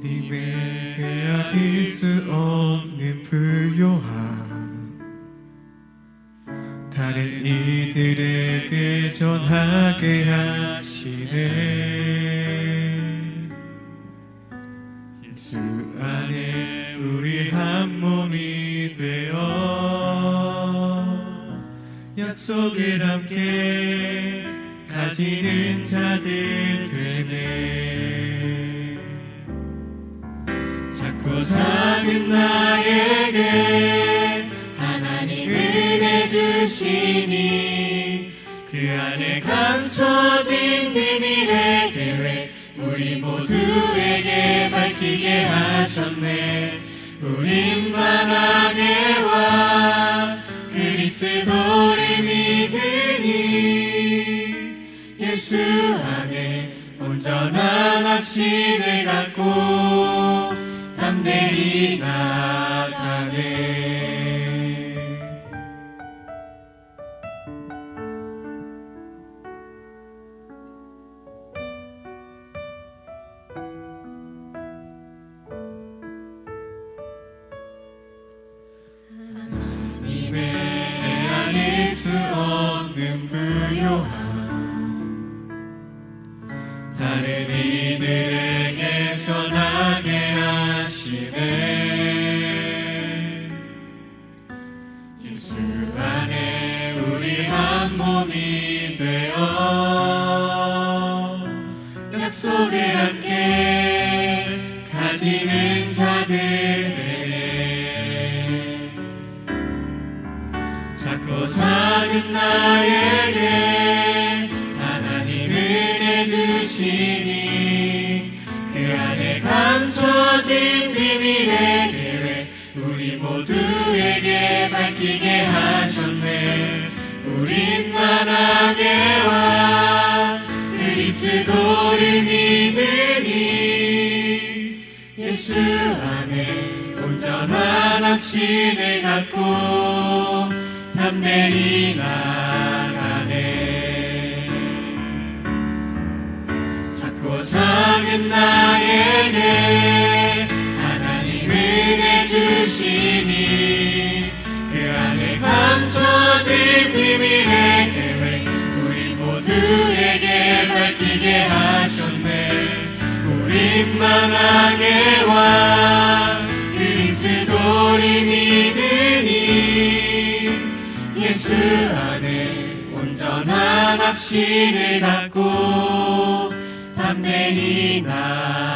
하나님의 헤아릴 수 없는 부요함. 다른 이들에게 전하게 하시네. 예수 안에 우리 한 몸이 되어 약속을 함께 가지는 자들 되네. 고 작은 나에게 하나님 은혜 주시니 그 안에 감춰진 비밀의 계획 우리 모두에게 밝히게 하셨네. 우린 왕 그리스도를 믿으니 예수 안에 온전한 확신을 갖고 담대히 나가네. 하나님의 헤아릴 수 없는 부요함 약속을 함께 가지는 자들 되네 작고 작은 나에게 하나님 은혜 주시니 그 안에 감춰진 비밀의 계획 우리 모두에게 밝히게 하셨네 예수 안에 온전한 확신을 갖고 담대히 나가네. 작고 작은 나 우린 만왕의 왕 그리스도를 믿으니 예수 안에 온전한 확신을 갖고 담대히 나